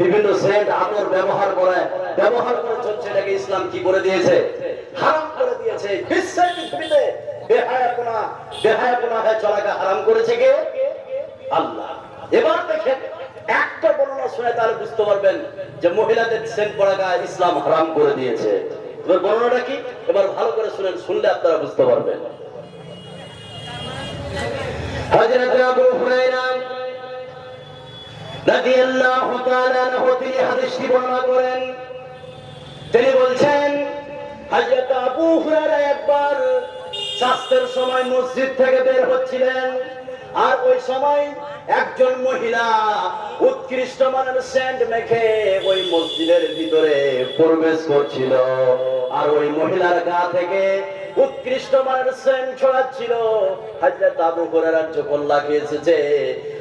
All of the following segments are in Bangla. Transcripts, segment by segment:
বিভিন্ন সেন্ট আতর ব্যবহার করে ব্যবহার করে চলছে এটাকে ইসলাম কি করে দিয়েছে? হারাম করে দিয়েছে। বিশ্বের পৃথিবীতে বেহায়াপনা বেহায়াপনা হয়ে চলাকে হারাম করেছে কে? আল্লাহ। এবার দেখেন, একটা বর্ণনা শুনে তাহলে বুঝতে পারবেন যে মহিলাদের সেন্ট পড়াকা ইসলাম হারাম করে দিয়েছে। এবার বর্ণনাটা কি? এবার ভালো করে শুনেন, শুনলে আপনারা বুঝতে পারবেন। হযরত আবু হুরায়রা তিনি বলছেন একবার স্বাস্থ্যের সময় মসজিদ থেকে বের হচ্ছিলেন, আর ওই সময় একজন মহিলা উৎকৃষ্ট মানের সেন্ট মেখে ওই মসজিদের ভিতরে প্রবেশ করছিল। আর ওই মহিলার গা থেকে উৎকৃষ্ট মানের সেন্ট ছড়াচ্ছিল। হযরত আবু হুরায়রা যখন লাগিয়ে এসেছে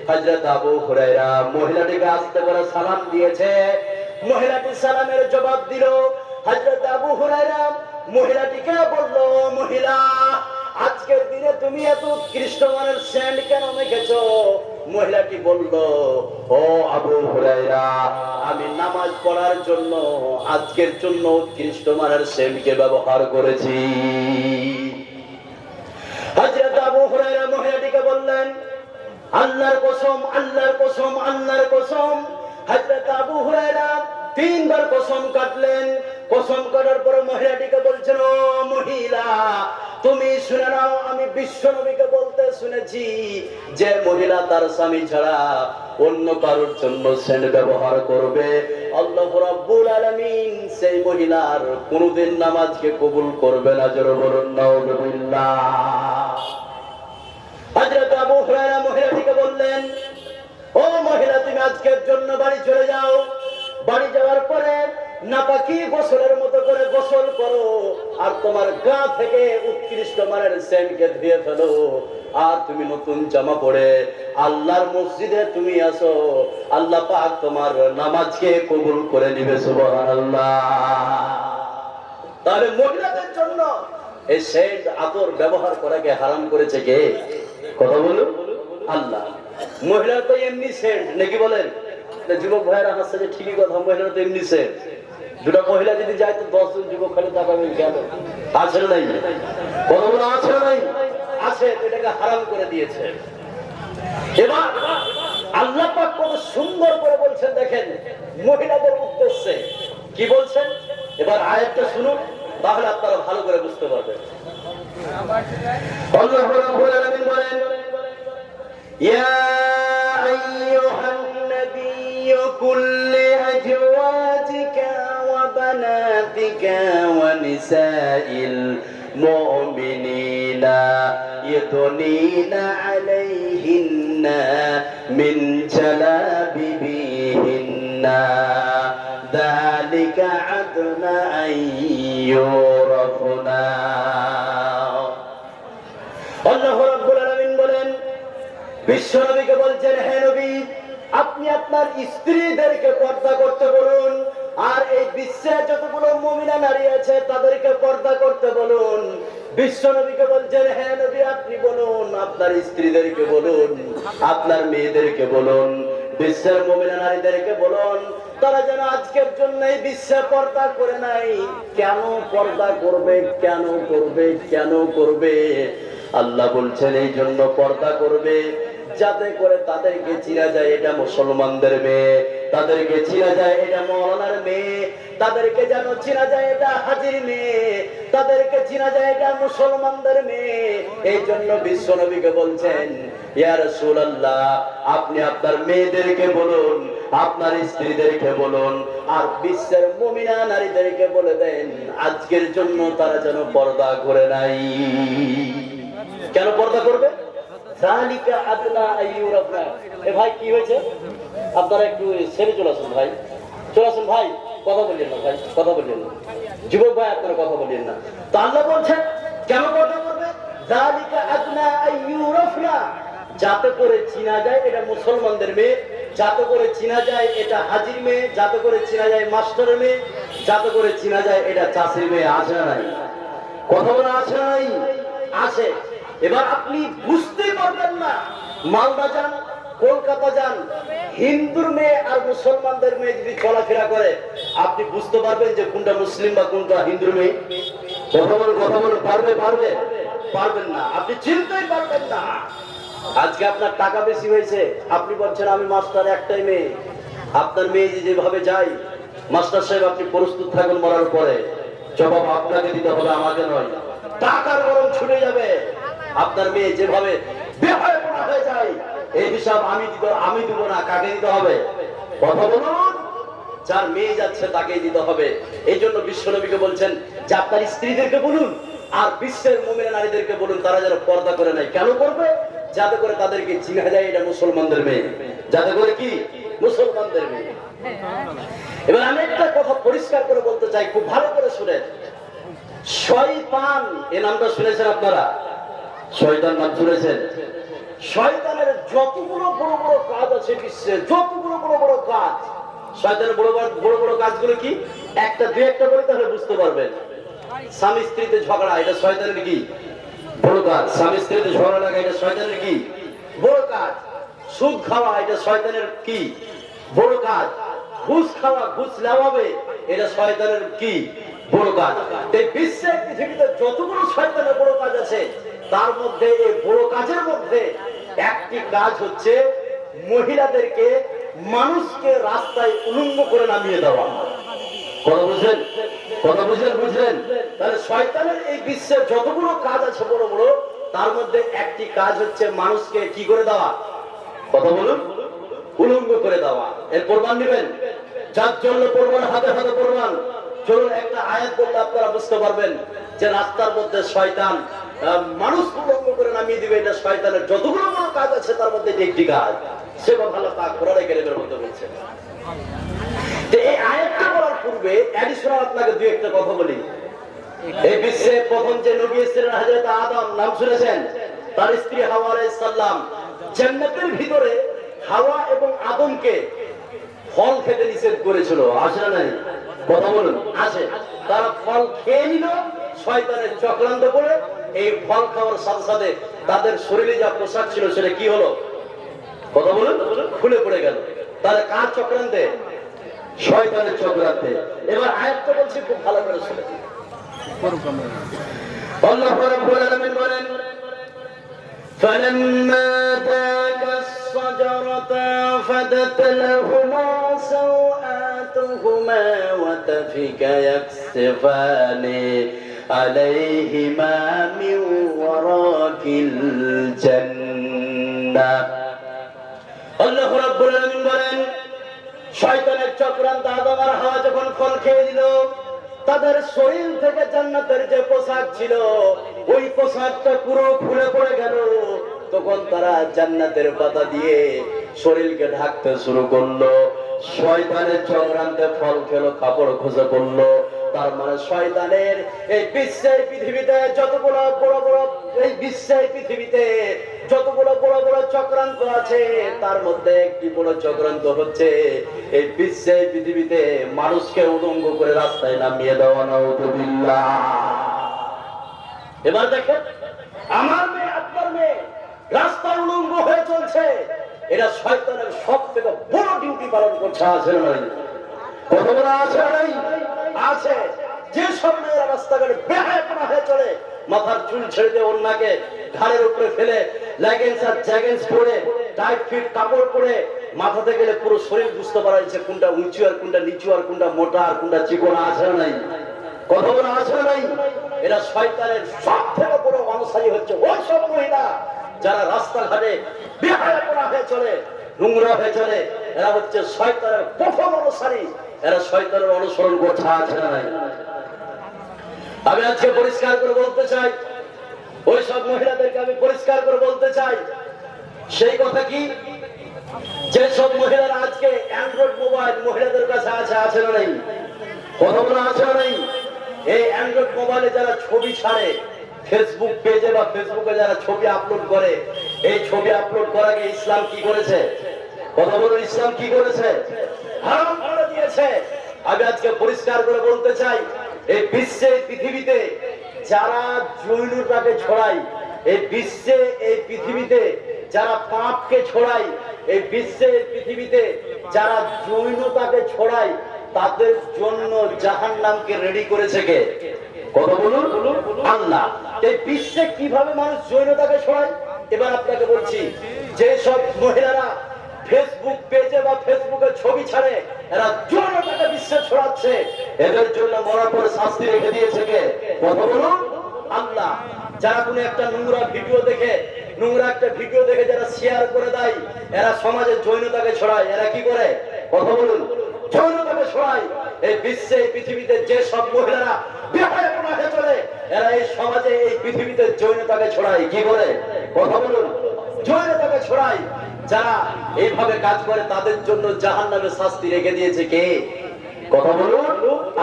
হযরত আবু হুরায়রা মহিলাটিকে আস্তে করে সালাম দিয়েছে। মহিলাটি সালামের জবাব দিল। হযরত আবু হুরায়রা মহিলাটিকে বলল, মহিলা, আজকের দিনে তুমি এত উৎকৃষ্ট মানের স্যান্ড কেন মেখেছো? মহিলাটি বলল, ও আবু হুরায়রা, আমি নামাজ পড়ার জন্য, আজকের জন্য উৎকৃষ্ট মানের স্যান্ডকে ব্যবহার করেছি। হযরত আবু হুরায়রা মহিলাটিকে বললেন, আল্লাহর কসম আল্লাহর কসম আল্লাহর কসম। হযরত আবু হুরায়রা তিনবার কসম কাটলেন। কসম কাটার পরে মহিলাটিকে বলছেন, ও মহিলা তুমি শুনে নাও, আমি বিশ্ব নবীকে বলতে শুনেছি যে মহিলা তার স্বামী ছাড়া অন্য কারোর জন্য সেন্ট ব্যবহার করবে। আল্লাহ রাব্বুল আলামিন সেই মহিলার কোনোদিন নামাজকে কবুল করবে না, জোর বলুন, নাউজুবিল্লাহ। হযরত আবু হুরায়রা মহিলাটিকে বললেন, ও মহিলা, তুমি আজকের জন্য বাড়ি চলে যাও। বাড়ি যাওয়ার পরে নাপাকি গোসলের মতো করে গোসল করো, আর তোমার গা থেকে উৎকৃষ্ট মানের সেন্টকে ধুয়ে ফেলো। আর তুমি নতুন জামা আল্লাহর মসজিদে তুমি আসো। আল্লাহ পাক তোমার নামাজকে কবুল করে নিবে তাহলে মহিলাদের জন্য এই সেন্ট আতর ব্যবহার করাকে হারাম করেছে কে? কথা বলুন। আল্লাহ। মহিলা তো এমনি সেন্ট নাকি বলেন? যুবক ভাইয়েরা হাসছে যে ঠিকই কথা মহিলা তো এমনি সেন্ট দুটা মহিলা যদি যায়, তো দশ জন যুবক খালি তাকাবে কেন আছে নাই? বলে আছে নাই? আছে এটাকে হারাম করে দিয়েছে। এবার আল্লাহ পাক কত সুন্দর করে বলছেন, দেখেন, মহিলাদের উদ্দেশ্যে। কি বলছেন? এবার আয়াতটা শুনুন, তাহলে আপনারা ভালো করে বুঝতে পারবেন। আল্লাহ রাব্বুল আলামিন বলেন, ইয়া আইয়ুহান নাবিয়্যু কুল্লি বানাতিকা ওয়া নিসাইল মুমিনিনা يدنين عليهن من جلابيبهن ذلك عدنا أن يعرفنا আল্লাহ রাব্বুল আলামিন বলেন বিশ্ব নবীকে বলছেন হে নবী আপনি আপনার স্ত্রীদেরকে পর্দা করতে বলুন আর এই বিশ্বে যতগুলো মমিনা নারী আছে, তাদেরকে পর্দা করতে বলুন। বিশ্ব নবীকে বলছেন, হে নবী, আপনি বলুন, আপনার স্ত্রীদেরকে বলুন, আপনার মেয়েদেরকে বলুন, বিশ্বের মমিনা নারীদেরকে বলুন। তারা যেন আজকের জন্য বিশ্বে পর্দা করে নাই। কেন পর্দা করবে, কেন করবে কেন করবে? আল্লাহ বলছেন, এই জন্য পর্দা করবে, যাতে করে তাদেরকে চিনা যায়, এটা মুসলমানদের মেয়ে। তাদেরকে চিনা যায়, এটা মৌলানার মেয়ে। তাদেরকে যেন চিনা যায়, এটা হাজির মেয়ে। তাদেরকে চিনা যায়, এটা মুসলমানদের মেয়ে। এই জন্য বিশ্ব নবীকে বলছেন আপনি আপনার মেয়েদেরকে বলুন, আপনার স্ত্রীদেরকে বলুন, আর বিশ্বের মুমিনা নারীদেরকে বলে দেন, আজকের জন্য তারা যেন পর্দা করে নাই। কেন পর্দা করবে? ভাই, কি হয়েছে? আপনারা একটু সেরে চলে আসুন ভাই। চলে আসুন ভাই, কথা বললেন না ভাই, কথা বললেন না। যুবক ভাই, আপনারা কথা বললেন না। তো আল্লাহ বলছেন, কেন কথা আইয়ুরাফনা যাতে করে চিনা যায় এটা মুসলমানদের মেয়ে, যাতে করে চিনা যায় এটা হাজির মেয়ে, যাতে করে চিনা যায় মাস্টারের মেয়ে, যাতে করে চিনা যায় এটা চাষির মেয়ে আছে না নাই? কথা বলা না নাই? আছে এবার আপনি বুঝতেই পারবেন না, মালদা যান কলকাতা যান, হিন্দুর মেয়ে আর মুসলমানদের মেয়ে যদি চলাফেরা করে, আপনি বুঝতে পারবেন যে কোনটা মুসলিম বা কোনটা হিন্দুর মেয়ে। কথা বলে কথা বলে পারবে পারবে? পারবেন না। আপনি চিনতেই পারবেন না। আজকে আপনার টাকা বেশি হয়েছে। আপনি বলছেন, আমি মাস্টার একটাই মেয়ে। আপনার মেয়ে যে যেভাবে যায়, মাস্টার সাহেব, আপনি প্রস্তুত থাকুন মরার পরে। জবাব আপনাকে দিতে হবে, আমাকে নয়। টাকার গরম ছুটে যাবে। আপনার মেয়ে যেভাবে বেহায় হয়ে যায় এই হিসাব আমি দিব আমি দিব না, কাকে দিতে হবে? কথা বলুন। যার মেয়ে যাচ্ছে, তাকেই দিতে হবে। এই জন্য বিশ্বনবীকে বলছেন, যে আপনার স্ত্রীদেরকে বলুন, আর বিশ্বের মোমের নারীদেরকে বলুন, তারা যেন পর্দা করে নাই কেন করবে? যাতে করে তাদেরকে চিনা যায় এটা মুসলমানদের মেয়ে। যাতে করে কি? মুসলমানদের মেয়ে। এবার আমি একটা কথা পরিষ্কার করে বলতে চাই, খুব ভালো করে শুনেন। শয়তান, এ নামটা শুনেছেন আপনারা? শয়তান নাম শুনেছেন? শয়তানের যতগুলো বড় বড় কাজ আছে বিশ্বে যতগুলো বড় বড় কাজ। শয়তানের বড় বড় বড় বড় কাজগুলো কি? একটা, দুই একটা বলে তাহলে বুঝতে পারবেন। স্বামী স্ত্রীতে ঝগড়া, এটা শয়তানের কি? বড় কাজ। স্বামী স্ত্রীতে ঝগড়া লাগা, এটা শয়তানের কি? বড় কাজ। সুদ খাওয়া, এটা শয়তানের কি? বড় কাজ। ঘুষ খাওয়া, ঘুষ নেওয়াবে, এটা শয়তানের কি? বড় কাজ। এই বিশ্বের পৃথিবীতে যতগুলো শয়তানের বড় কাজ আছে, তার মধ্যে এই বড় কাজের মধ্যে একটি কাজ হচ্ছে মহিলাদেরকে মানুষকে রাস্তায় উলঙ্গ করে নামিয়ে দেওয়া। কথা বুঝলেন? কথা বুঝলেন বুঝলেন? তাহলে শয়তানের এই বিশ্বের যতগুলো কাজ আছে বড় বড়, তার মধ্যে একটি কাজ হচ্ছে মানুষকে কি করে দেওয়া? কথা বলুন। উলঙ্গ করে দেওয়া। এর প্রমাণ নেবেন? যার জন্য প্রমাণ, হাতে হাতে প্রমাণ। চলুন একটা আয়াত বললে আপনারা বুঝতে পারবেন যে রাস্তার মধ্যে শয়তান মানুষ উলঙ্গ করে নামিয়ে দিবে এটা শয়তানের যতগুলো বড় কাজ আছে, তার মধ্যে একটি কাজ, সে ভালো তা কোরআনে কেরিমের মধ্যে বলছে। এই আয়াতটা বলার পূর্বে অ্যাডিশনাল আপনাকে একটা কথা বলি। এই বিশ্বে প্রথম যে নবী হযরত আদম, নাম শুনেছেন? তার স্ত্রী হাওয়া আলাইহিস সালাম। জান্নাতের ভিতরে হাওয়া এবং আদমকে ফল খেতে নিষেধ করেছিল। আসে না নাই? কথা বলুন, আসে। তারা ফল খেয়ে নিল, শয়তানের চক্রান্ত করে এই ফল খাওয়ার সাথে সাথে তাদের শরীরে যা পোশাক ছিল সেটা কি হলো কথা বলুন খুলে পড়ে গেল তাহলে কার চক্রান্তে শয়তানের চক্রান্তে এবার আয়াতটা বলছি খুব ভালো করে শুনে আল্লাহ রাব্বুল আলামিন বলেন فلما ذاق الشجرة فدت لهما سوآتهما وتفكا يكسفان عليهما من ورق الجنة আল্লাহ রাব্বুল আলামিন বলেন শয়তানের চক্রান্ত আদম আর হাওয়া যখন ফল খেয়ে দিল তাদের শরীর থেকে জান্নাতের যে পোশাক ছিল ওই পোশাকটা পুরো খুলে পড়ে গেল তখন তারা জান্নাতের পাতা দিয়ে শরীরকে ঢাকতে শুরু করলো শয়তানের চক্রান্তে ফল খেলো কাপড় খুঁজে পড়লো তার মানে শয়তানের এই বিশ্বের পৃথিবীতে যতগুলো বড় বড়, এই বিশ্বের পৃথিবীতে যতগুলো বড় বড় চক্রান্ত আছে, তার মধ্যে একটি বড় চক্রান্ত হচ্ছে এই বিশ্বের পৃথিবীতে মানুষকে উদঙ্গ করে রাস্তায় নামিয়ে দেওয়া, নাউজুবিল্লাহ। এবার দেখেন, আমার মেয়ে, আপনার মেয়ে রাস্তায় উলঙ্গ হয়ে চলছে। এটা শয়তানের সব থেকে বড় ডিউটি পালন করছে, আছে নাই? কত বড় আছে নাই? আছে। যে সব মেয়েরা রাস্তাঘাটে বেহায়পনা হয়ে চলে, মাথার চুল ছেড়ে দিয়ে অন্যকে ঘাড়ের উপরে ফেলে লেগেন্স আর জ্যাগেন্স পরে টাইট ফিট কাপড় পরে, মাথাতে গেলে পুরো শরীর বুঝতে পারা যাচ্ছে কোনটা উঁচু আর কোনটা নিচু আর কোনটা মোটা আর কোনটা চিকন আছে নাই। কথা বলা আছে নাই? এরা শয়তানের সব থেকে বড় অনুসারী হচ্ছে ওই সব মহিলা যারা রাস্তাঘাটে বেহায়াপনা হয়ে চলে, নোংরা হয়ে চলে। এরা হচ্ছে শয়তানের প্রথম অনুসারী। এরা শয়তানের অনুসরণ করছে, আছে না নাই? আমি আজকে পরিষ্কার করে বলতে চাই, ওই সব মহিলাদেরকে আমি পরিষ্কার করে বলতে চাই, সেই কথা কি? যে সব মহিলারা আজকে অ্যান্ড্রয়েড মোবাইল মহিলাদের কাছে আছে আছে না নাই? কথা বলা আছে না নাই? এই অ্যান্ড্রয়েড মোবাইলে যারা ছবি ছাড়ে ফেসবুক পেজে বা ফেসবুকে যারা ছবি আপলোড করে, এই ছবি আপলোড করাকে ইসলাম কি করেছে? কথা বলুন, ইসলাম কি করেছে? হারাম দিয়েছে আমি আজকে পরিষ্কার করে বলতে চাই, এই বিশ্বে পৃথিবীতে যারা জৈনতাকে ছড়ায়, এই বিশ্বে, এই পৃথিবীতে যারা পাপকে ছড়ায়, এই বিশ্বে পৃথিবীতে যারা জৈনতাকে ছড়ায়, তাদের জন্য জাহান নামকে রেডি করেছে কে? কথা বলুন। আল্লাহ। এই বিশ্বে কীভাবে মানুষ জৈনতাকে ছড়ায়? এবার আপনাকে বলছি যে সব মহিলারা ফেসবুক পেজে বা ফেসবুকে ছবি ছাড়ে, এরা জৈনতাকে বিশ্বে ছড়াচ্ছে। এদের জন্য মরার পর শাস্তি রেখে দিয়েছে কে? কথা বলুন। আল্লাহ, যারা কোনো একটা নোংরা ভিডিও দেখে, নোংরা একটা ভিডিও দেখে যারা শেয়ার করে দেয়, এরা সমাজে জৈনতাকে ছড়ায়। এরা কি করে? কথা বলুন। জৈনতাকে ছড়ায়। এই বিশ্বে, এই পৃথিবীতে যে সব মহিলারা বেহায় প্রমাণে চলে, এরা এই সমাজে, এই পৃথিবীতে জৈনতাকে ছড়ায়। কি করে? কথা বলুন। জৈনতাকে ছড়ায়। যারা এইভাবে কাজ করে তাদের জন্য জাহান নামে শাস্তি রেখে দিয়েছে কে? কথা বলুন।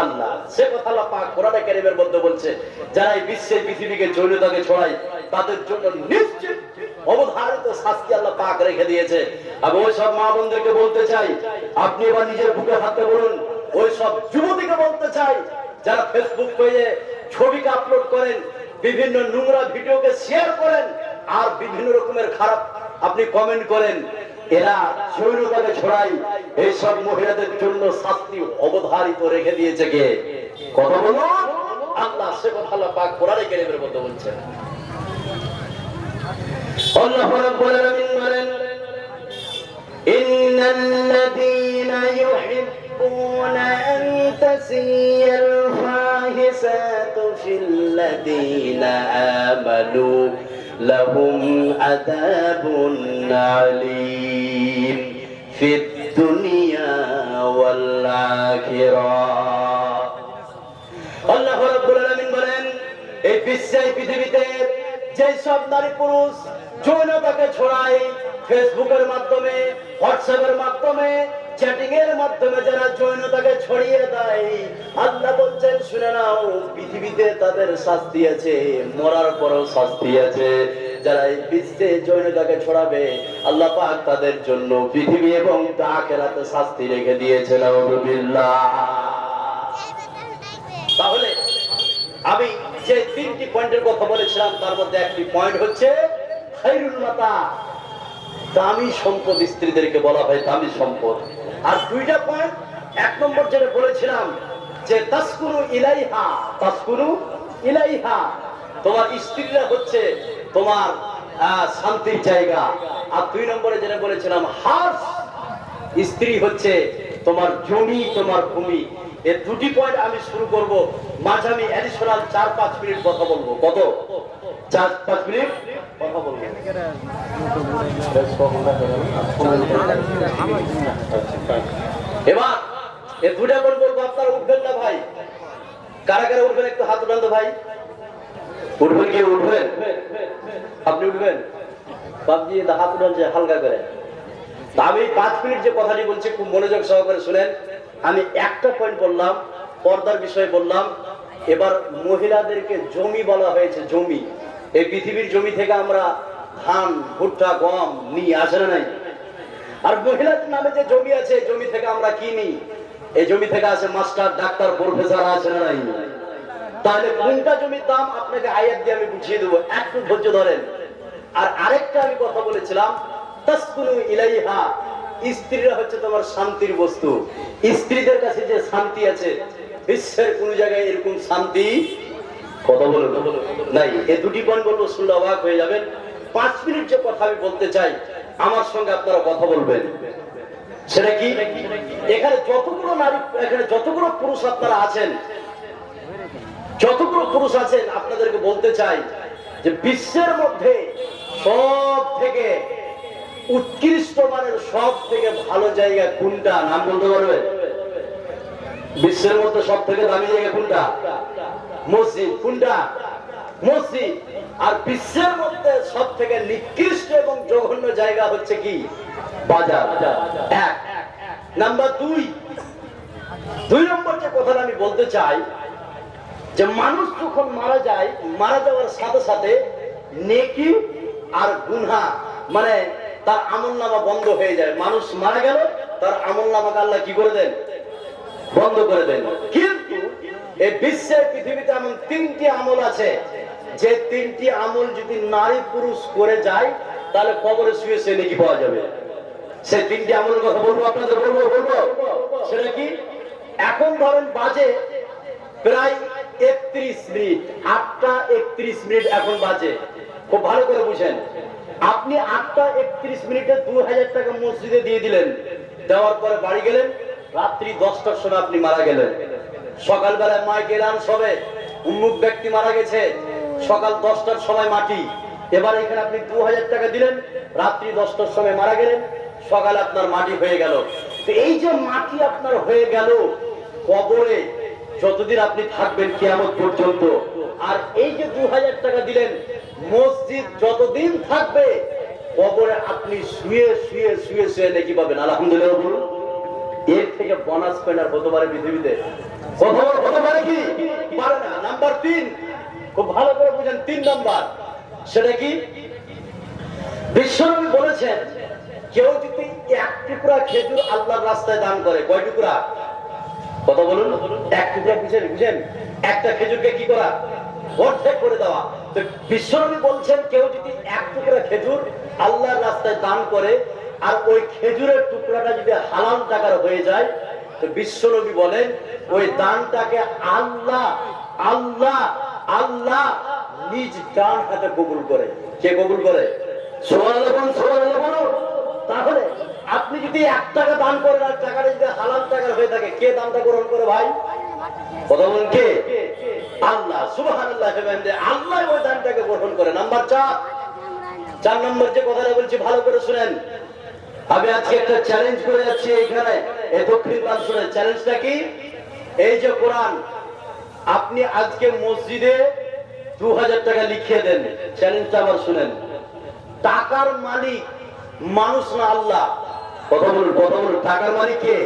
আল্লাহ। সে কথা আল্লাহ কোরআনে কারীমের মধ্যে বলছে, যারা এই বিশ্বের পৃথিবীকে যৌনতাকে ছড়ায়, তাদের জন্য নিশ্চিত অবধারিত শাস্তি আল্লাহ পাক রেখে দিয়েছে। আমি ওই সব মা বোনদেরকে বলতে চাই, আপনি এবার নিজের বুকে হাতে বলুন। ওই সব যুবতীকে বলতে চাই, যারা ফেসবুক পেজে ছবিকে আপলোড করেন, বিভিন্ন নোংরা ভিডিওকে শেয়ার করেন, আর বিভিন্ন রকমের খারাপ আপনি কমেন্ট করেন, এরা যৌনতাকে ছড়াই, এইসব মহিলাদের জন্য শাস্তি অবধারিত রেখে দিয়েছে কে? কথা বলুন। আল্লাহ সে কথা আল্লাহ পাক কোরআনে কারীমের মধ্যে বলছেন। আল্লাহ রাব্বুল আলামিন বলেন, ইন্নাল্লাযীনা ইউহিব্বুনা আন তাসিয়াল ফাহিসাতু ফিল্লাযীনা আমানু আযাবুন আলীম ফিদ দুনিয়া ওয়াল আখিরাহ আল্লাহ রাব্বুল আলামিন বলেন, এই বিশ্বে পৃথিবীতে যে সব নারী পুরুষ যৌনতাকে ছড়ায় ফেসবুকের মাধ্যমে হোয়াটসঅ্যাপের মাধ্যমে চ্যাটিং এর মাধ্যমে যারা যৌনতাকে ছড়িয়ে দেয়, আল্লাহ বলছেন, শুনে নাও, পৃথিবীতে তাদের শাস্তি আছে, মরার পরও শাস্তি আছে। যারা এই বিশ্বে যৌনতাকে ছড়াবে, আল্লাহ পাক তাদের জন্য পৃথিবী এবং আখেরাতে শাস্তি রেখে দিয়েছে নাউযুবিল্লাহ তাহলে, আমি যে তিনটি পয়েন্টের কথা বলেছিলাম, তার মধ্যে একটি পয়েন্ট হচ্ছে, খাইরুল মাতা, দামি সম্পদ স্ত্রীদেরকে বলা হয় দামি সম্পদ। আর দুইটা পয়েন্ট এক নম্বর যেটা বলেছিলাম যে তাসকুরু ইলাইহা তাসকুরু ইলাইহা। তোমার স্ত্রীরা হচ্ছে তোমার শান্তির জায়গা। আর দুই নম্বরে যেটা বলেছিলাম হাস স্ত্রী হচ্ছে তোমার জমি তোমার ভূমি। এই দুটি পয়েন্ট আমি শুরু করব। মাঝে আমি অ্যাডিশনাল চার, পাঁচ মিনিট কথা বলব। কত? চার, পাঁচ মিনিট কথা বলব। এবার এই দুটা পয়েন্ট বলব। আপনারা উঠবেন না ভাই? কারা কারা উঠবেন একটু হাত উঠান তো ভাই? উঠবেন কি? উঠবেন? আপনি উঠবেন? বাবজি হাত উঠান যে হালকা করে। আমি পাঁচ মিনিট যে কথাটি বলছি, খুব মনোযোগ সহকারে শুনেন। আমি একটা পয়েন্ট বললাম, পর্দার বিষয়ে বললাম, এবার মহিলাদেরকে জমি বলা হয়েছে, জমি। এই পৃথিবীর জমি থেকে আমরা ধান, ভুট্টা, গম নিই, আসে না নাই? আর মহিলাদের নামে যে জমি আছে জমি থেকে আমরা কি নিই? এই জমি থেকে আছে মাস্টার, ডাক্তার, প্রফেসর আছে না নাই? তাহলে কোনটা জমির দাম? আপনাকে আয়াত দিয়ে আমি বুঝিয়ে দেবো। একটু ধৈর্য ধরেন। আর আরেকটা আমি কথা বলেছিলাম, তাসকুনু ইলাইহা স্ত্রীরা হচ্ছে তোমার শান্তির বস্তু। স্ত্রীদের কাছে যে শান্তি আছে, বিশ্বের কোন জায়গায় এরকম শান্তি? কথা নাই এই দুটি পয়েন্ট বলব শুনলে অবাক হয়ে যাবেন। পাঁচ মিনিট যে কথা আমি বলতে চাই, আমার সঙ্গে আপনারা কথা বলবেন। সেটা কি? এখানে যতগুলো নারী, এখানে যতগুলো পুরুষ আপনারা আছেন, যতগুলো পুরুষ আছেন, আপনাদেরকে বলতে চাই যে বিশ্বের মধ্যে সব থেকে উৎকৃষ্ট মানের সব থেকে ভালো জায়গা কোনটা? নাম বলতে পারবে? বিশ্বের মধ্যে সব থেকে দামি জায়গা কোনটা? মসজিদ। কোনটা? মসজিদ। আর বিশ্বের মধ্যে সব থেকে নিকৃষ্ট এবং জঘন্য জায়গা হচ্ছে কি? বাজার। এক। নাম্বার দুই। দুই নম্বর যে কথাটা আমি বলতে চাই, যে মানুষ যখন মারা যায়, মারা যাওয়ার সাথে সাথে নেকি আর গুনহা মানে তার আমল নামা বন্ধ হয়ে যায়। মানুষ মারা গেল, তার আমল নামাকে আল্লাহ কি করে দেন? বন্ধ করে দেন। কিন্তু এই বিশ্বের পৃথিবীতে এমন তিনটি আমল আছে। যে তিনটি আমল যদি নারী পুরুষ করে যায়, তাহলে কবরে শুয়ে সে নাকি পাওয়া যাবে। সেই তিনটি আমলের কথা বলব, আপনাদের বলব বলব। সেটা কি? এখন ধরেন বাজে প্রায় একত্রিশ মিনিট, আটটা একত্রিশ মিনিট এখন বাজে। খুব ভালো করে বুঝেন। আপনি আটটা একত্রিশ মিনিটে দু হাজার টাকা মসজিদে দিয়ে দিলেন। দেওয়ার পরে বাড়ি গেলেন, রাত্রি দশটার সময় আপনি মারা গেলেন। সকালবেলায় মা গেলাম সবে, উন্মুখ ব্যক্তি মারা গেছে, সকাল দশটার সময় মাটি। এবার এখানে আপনি দু হাজার টাকা দিলেন, রাত্রি দশটার সময় মারা গেলেন, সকালে আপনার মাটি হয়ে গেল। তো এই যে মাটি আপনার হয়ে গেল, কবরে যতদিন আপনি থাকবেন কিয়ামত পর্যন্ত। আর এই যে দু হাজার টাকা দিলেন, মসজিদ যতদিন থাকবে, কবরে আপনি শুয়ে শুয়ে শুয়ে শুয়ে নাকি পাবেন। আলহামদুলিল্লাহ এর থেকে বোনাস পেনার হতে পারে পৃথিবীতে। কেউ যদি এক টুকরা খেজুর আল্লাহর রাস্তায় দান করে, কয় টুকরা? কথা বলুন। এক টুকরা বুঝেন বুঝেন একটা খেজুরকে কি করা? অর্ধেক করে দেওয়া। তো বলছেন, কেউ যদি এক টুকরা খেজুর আল্লাহর রাস্তায় দান করে, আর ওই খেজুরের টুকরাটা যদি হালাল টাকার হয়ে যায়, তো বিশ্বনবী বলেন, ওই দানটাকে আল্লাহ আল্লাহ আল্লাহ নিজ ডান হাতে কবুল করে। কে কবুল করে? সুবহানাল্লাহ বলুন। তাহলে আপনি যদি এক টাকা দান করেন আর টাকাটা যদি হালাল টাকার হয়ে থাকে, কে দানটা গ্রহণ করে ভাই? কথা বলেন কে? আল্লাহ, সুবহানাল্লাহ আল্লাহ ওই দানটাকে গ্রহণ করে। নাম্বার চার। চার নম্বর যে কথাটা বলছি, ভালো করে শুনেন। আমি আজকে একটা চ্যালেঞ্জ করে যাচ্ছি এখানে এই দক্ষিণ শুনে চ্যালেঞ্জটা কি? এই যে কোরআন, আপনি আজকে মসজিদে দু হাজার টাকা লিখিয়ে দেন। চ্যালেঞ্জটা আবার শুনেন। টাকার মালিক মানুষ না আল্লাহ। টাকার মালিক কে?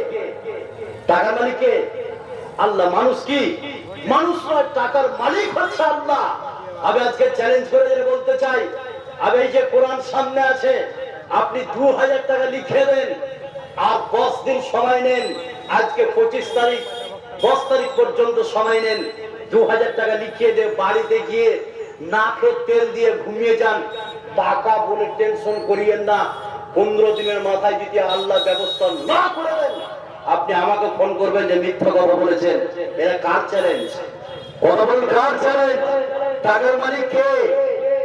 টাকার মালিক কে? আল্লাহ, মানুষ কি? মানুষ নয়, টাকার মালিক হচ্ছে আল্লাহ। আমি আজকে চ্যালেঞ্জ করে যেটা বলতে চাই, আমি এই যে কোরআন সামনে আছে, আপনি দু হাজার টাকা লিখে দেন, আর দশ দিন সময় নেন, আজকে পঁচিশ তারিখ, দশ তারিখ পর্যন্ত সময় নেন দু হাজার টাকা লিখিয়ে দিয়ে বাড়িতে গিয়ে নাকের তেল দিয়ে ঘুমিয়ে যান। টাকা বলে টেনশন করিয়েন না। পনেরো দিনের মাথায় যদি আল্লাহ ব্যবস্থা না করে দেন আপনি আমাকে ফোন করবেন যে মিথ্যা কথা বলেছেন। এটা কার চ্যালেঞ্জ কথা বলুন কার চ্যালেঞ্জ টাকার মালিক কে?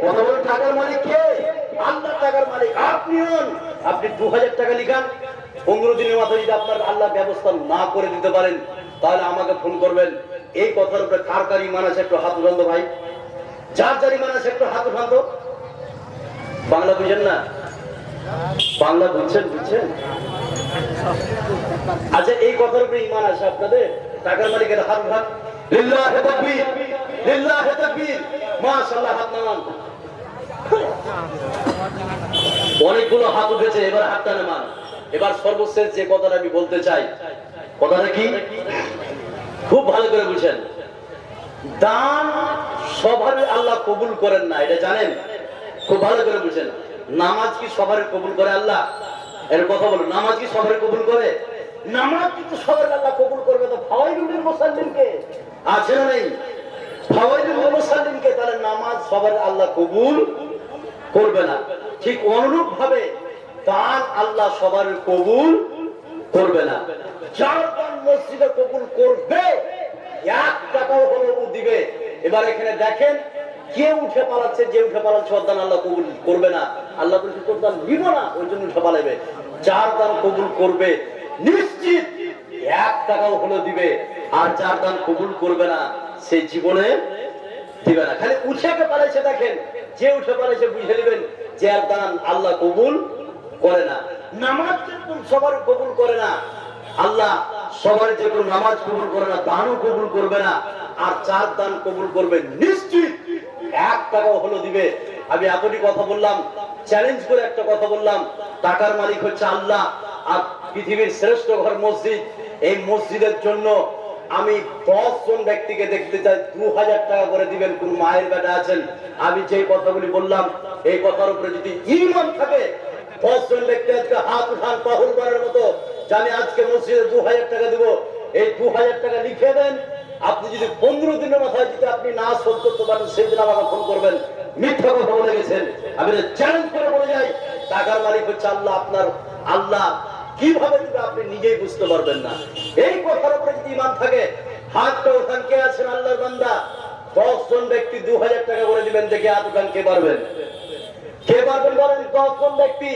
কথা বলুন টাকার মালিক কে? আল্লাহ টাকার মালিক। আপনি হন। আপনি দু হাজার টাকা লিখান। পনেরো দিনের মাথায় যদি আপনার আল্লাহ ব্যবস্থা না করে দিতে পারেন তাহলে আমাকে ফোন করবেন। এই কথার উপরে কার কার ইমান আছে একটু হাত উঠান তো ভাই। যার যার ইমান আছে একটু হাত উঠান তো। বাংলা বুঝেন না? বাংলা বুঝছেন বুঝছেন? আচ্ছা এই কথার উপরে ইমান আছে আপনাদের? টাকার মালিকের হাত অনেকগুলো হাত উঠেছে, এবার হাতটা নামান এবার সর্বশেষ যে কথাটা আমি বলতে চাই, কথাটা কি? খুব ভালো করে বুঝেন। দান সবার আল্লাহ কবুল করেন না, এটা জানেন? খুব ভালো করে বুঝেন। নামাজ কি সবার কবুল করে আল্লাহ? এর কথা বলো, নামাজ কি সবার কবুল করে? নামাজ কিন্তু সবার আল্লাহ কবুল করবে তো ফাওয়াইদুল মুসাল্লিমকে? আছে না নেই? ফাওয়াইদুল মুসাল্লিমকে তাহলে নামাজ সবার আল্লাহ কবুল করবে না। ঠিক অনুরূপ ভাবে দান আল্লাহ সবার কবুল করবে না। যার দান মসজিদে কবুল করবে, এক টাকাও হলেও ও দিবে। এবার এখানে দেখেন কে উঠে পালাচ্ছে, যে উঠে পালাচ্ছে ওর দান আল্লাহ কবুল করবে না। আল্লাহ বলছে, তোর দান নিব না, ওই জন্য উঠে পালাবে যার দান কবুল করবে, নিশ্চিত এক টাকাও হলেও দিবে। আর যার দান কবুল করবে না, সে জীবনে দিবে না। খালি উঠে পালাইছে দেখেন, যে উঠে পালাইছে বুঝে নেবেন, যে আর দান আল্লাহ কবুল করে না। নামাজ যেরকম সবার কবুল করে না, আল্লাহ সবার যেরকম নামাজ কবুল করে না, দানও কবুল করবে না। আর চার দান কবুল করবে, নিশ্চিত এক টাকাও হলো দিবে। আমি এতটি কথা বললাম চ্যালেঞ্জ করে একটা কথা বললাম। টাকার মালিক হচ্ছে আল্লাহ, আর পৃথিবীর শ্রেষ্ঠ ঘর মসজিদ। এই মসজিদের জন্য আমি দশ জন ব্যক্তিকে দেখতে চাই, দু হাজার টাকা করে দিবেন, কোন মায়ের বেটা আছেন? আমি যে কথাগুলি বললাম, এই কথার উপরে যদি ইমান থাকে, দশ জন ব্যক্তি আজকে হাত উঠান পাহুল করার মতো আমি আজকে মসজিদে দু হাজার টাকা দিব, এই দু হাজার টাকা লিখে দেন আপনি যদি পনেরো দিনের মাথায় যদি আপনি না শোধ করতে পারেন সেই দিন আমাকে ফোন করবেন। মিথ্যা কথা বলে গেছেন। আমি চ্যালেঞ্জ করে বলে যাই। টাকার মালিক হচ্ছে আল্লাহ, আপনার আল্লাহ। কীভাবে দিবে আপনি নিজেই বুঝতে পারবেন না? এই কথার উপরে যদি ইমান থাকে, হাতটা ওখান কে আছেন আল্লাহর বান্দা? দশ জন ব্যক্তি দু হাজার টাকা করে দিবেন, দেখে হাত ওখান কে পারবেন? কে পারবেন বলেন? দশ জন ব্যক্তি।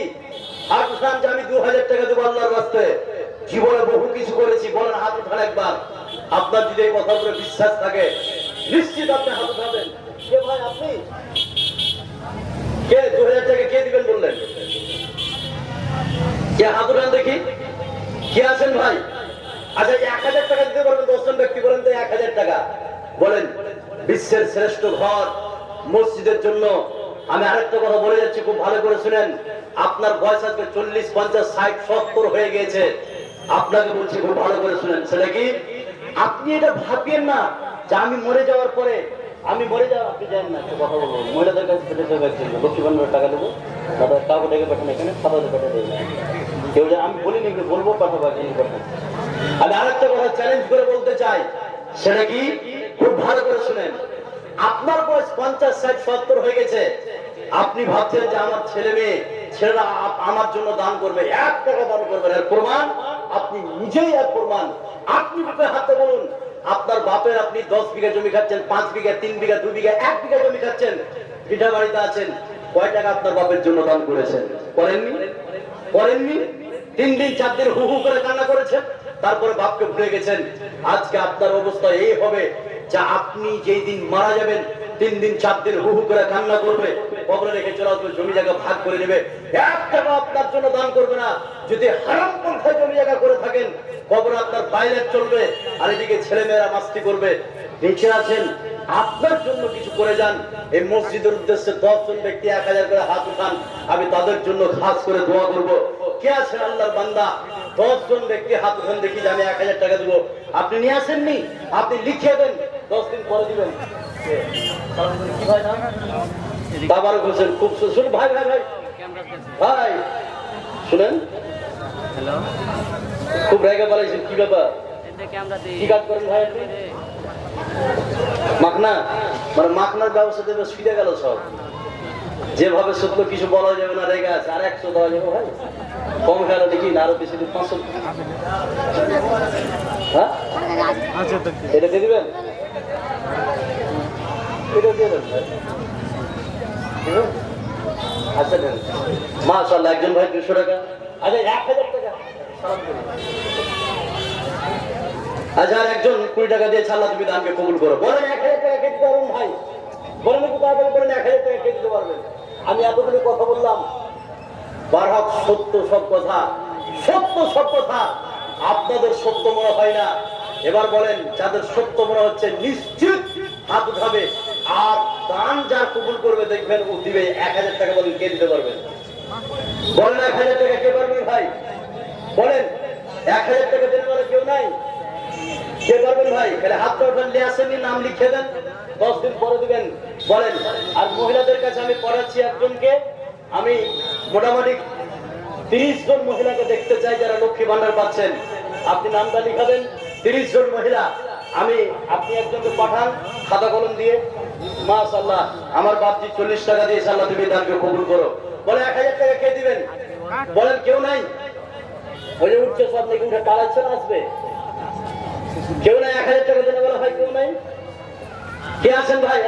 হাত উঠান যে আমি দু হাজার টাকা দেবো আল্লাহর বাস্তে জীবনে বহু কিছু করেছি, বলেন হাত উঠান একবার। আপনার যদি এই কথার উপরে বিশ্বাস থাকে নিশ্চিত আপনি হাত উঠাবেন কে ভাই আপনি? কে দু হাজার টাকা কে দিবেন বললেন? কে হাত উঠান দেখি। কে আছেন ভাই? আচ্ছা এক হাজার টাকা দিতে পারবেন দশজন ব্যক্তি বলেন তো এক হাজার টাকা। বলেন বিশ্বের শ্রেষ্ঠ ঘর মসজিদের জন্য আমি আরেকটা কথা বলে যাচ্ছি খুব ভালো করে শুনেন। আপনার বয়স আজকে চল্লিশ পঞ্চাশ ষাট সত্তর হয়ে গেছে আপনাকে বলছি খুব ভালো করে শুনেন। সেটা কি? আপনি এটা ভাবিয়েন না যে আমি মরে যাওয়ার পরে আমি মরে যাওয়া, আপনি না, একটা কথা বলব। মহিলাদের কাছে লক্ষ্মী টাকা দেবো। কাউকে ডেকে কেউ যে আমি বলিনি বলব আমি আরেকটা কথা চ্যালেঞ্জ করে বলতে চাই, সেটা কি? খুব ভালো করে শুনেন। আপনার বয়স পঞ্চাশ, ষাট, সত্তর হয়ে গেছে। আপনি ভাবছেন যে আমার ছেলে মেয়ে, ছেলেরা আমার জন্য দান করবে, এক টাকা দান করবে প্রমাণ? আপনি নিজেই এক প্রমাণ। আপনি বুকে হাতে বলুন, আপনার বাপের আপনি দশ বিঘা জমি খাচ্ছেন, পাঁচ বিঘা, তিন বিঘা, দু বিঘা, এক বিঘা জমি খাচ্ছেন, পিঠা বাড়িতে আছেন, কয় টাকা আপনার বাপের জন্য দান করেছেন? করেননি? করেননি? তিন দিন, চার দিন হু হু করে কান্না করেছেন, তারপরে বাপকে ভুলে গেছেন, আজকে আপনার অবস্থা এই হবে। যে আপনি যেই দিন মারা যাবেন, তিন দিন, চার দিন হু হু করে কান্না করবে, কবরে রেখে চলে আসবে, জমি জায়গা ভাগ করে নেবে। এক টাকা আপনার জন্য দান করবে না। যদি হারাম পন্থায় জমি জায়গা করে থাকেন, কবর আপনার বাইরে চলবে, আর এদিকে ছেলে মেয়েরা মাস্তি করবে। বেঁচে আছেন, আপনার জন্য কিছু করে যান। এই মসজিদের উদ্দেশ্যে দশ জন ব্যক্তি এক হাজার করে হাত উঠান। আমি তাদের জন্য খাস করে দোয়া করব। কে আছেন আল্লাহর বান্দা? দশ জন ব্যক্তি হাত উঠান দেখি যে আমি এক হাজার টাকা দেবো। আপনি নিয়ে আসেননি? আপনি লিখে দেন। দশ দিন পরে দিবেন। কি ভাই নাম? বাবার হোসেন খুব শুনুন ভাই ভাই ভাই। ভাই শুনেন? হ্যালো। খুব রেগে পালাইছেন কি ব্যাপার? কি কাজ করেন ভাই মাখনা? মানে মাখনার ব্যবস্থা দেবে ফিরে গেল সব। যেভাবে সত্য কিছু বলা যাবে না রেগে আছে। আর একশো দেওয়া যাবে ভাই। কম গেল দেখি না আরও বেশি দিন পাঁচশো হ্যাঁ? এটা দিয়ে দিবেন? আচ্ছা একজন ভাই দুশো টাকা। আচ্ছা এক হাজার টাকা। আচ্ছা আর একজন কুড়ি টাকা দিয়ে তুমি কবুল এক হাজার টাকা ভাই। বলেন টাকা পারবেন। আমি এতগুলো কথা বললাম। বার হক, সত্য সব কথা। সত্য সব কথা। আপনাদের সত্য মনে হয় না। এবার বলেন, যাদের সত্য মনে হচ্ছে নিশ্চিত হাত উঠাবে আর দান যার কবুল করবে, দেখবেন ও দিবে এক হাজার টাকা বলেন কে দিতে পারবেন বলেন এক হাজার টাকা কে পারবেন ভাই? বলেন, এক হাজার টাকা দিতে পারে কেউ নাই? কে পারবেন ভাই? তাহলে হাত ওঠান নিয়ে আসেননি, নাম লিখে দেন, দশ দিন পরে দিবেন। বলেন, আর মহিলাদের কাছে আমি পড়াচ্ছি একজনকে, আমি মোটামুটি তিরিশ জন মহিলাকে দেখতে চাই যারা লক্ষ্মী ভান্ডার পাচ্ছেন। আপনি নামটা লিখাবেন তিরিশ জন মহিলা, আমি, আপনি একজনকে পাঠান, খাতা কলম দিয়ে। মাশাল্লাহ আমার বাপজি চল্লিশ টাকা দিয়ে সাল্লাহ তুমি দানকে কবুল করো। বলে, এক হাজার টাকা কে দিবেন? বলেন, কেউ নাই। বলে উঠছে সব নাকি উঠে পালাচ্ছে না আসবে। কেউ নাই, এক হাজার টাকা দিলে বলে হয়, কেউ নাই। কে আছেন ভাই?